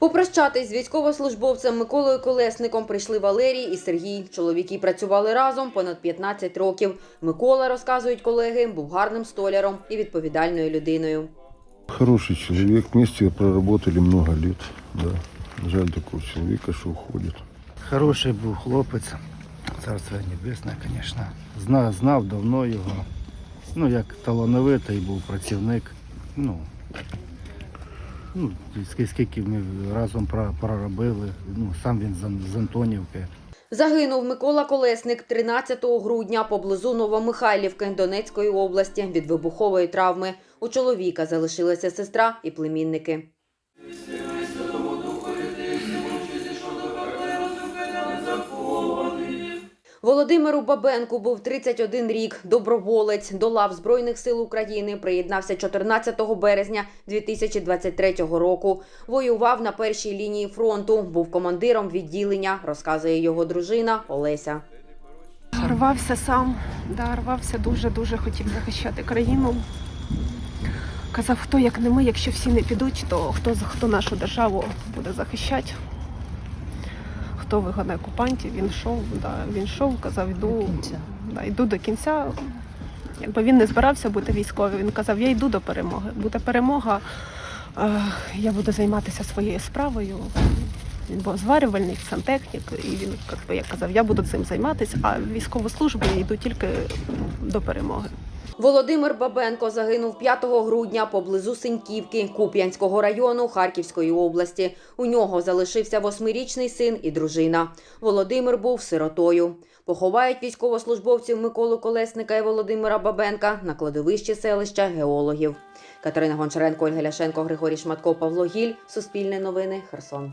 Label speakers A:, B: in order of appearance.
A: Попрощатись з військовослужбовцем Миколою Колесником прийшли Валерій і Сергій. Чоловіки працювали разом понад 15 років. Микола, розказують колеги, був гарним столяром і відповідальною людиною.
B: Хороший человек, вместе проработали много лет. Да. Жаль такого человека, что уходит.
C: Хороший був хлопець, царство небесне, звісно. Знав, знав давно його. Ну, як талановитий був працівник. Ну, ну скільки- ми разом проробили. Ну, сам він з Антонівки.
A: Загинув Микола Колесник 13 грудня поблизу Новомихайлівки Донецької області від вибухової травми. У чоловіка залишилася сестра і племінники. Володимиру Бабенку був 31 рік, доброволець до лав Збройних сил України. Приєднався 14 березня 2023 року. Воював на першій лінії фронту. Був командиром відділення, розказує його дружина Олеся.
D: Рвався сам, да, рвався дуже, дуже хотів захищати країну. Казав, хто як не ми, якщо всі не підуть, то хто хто нашу державу буде захищати? Хто вигадає окупантів? Він йшов, да, він йшов, казав, йду, да, йду до кінця. Якби він не збирався бути військовим, він казав, я йду до перемоги. Буде перемога, е, я буду займатися своєю справою. Він був зварювальник, сантехнік, і він як як казав, я буду цим займатися, а військову службу я йду тільки до перемоги.
A: Володимир Бабенко загинув 5 грудня поблизу Синьківки Куп'янського району Харківської області. У нього залишився восьмирічний син і дружина. Володимир був сиротою. Поховають військовослужбовців Миколу Колесника і Володимира Бабенка на кладовищі селища геологів. Катерина Гончаренко, Ольга Ляшенко, Григорій Шматко, Павло Гіль. Суспільне новини. Херсон.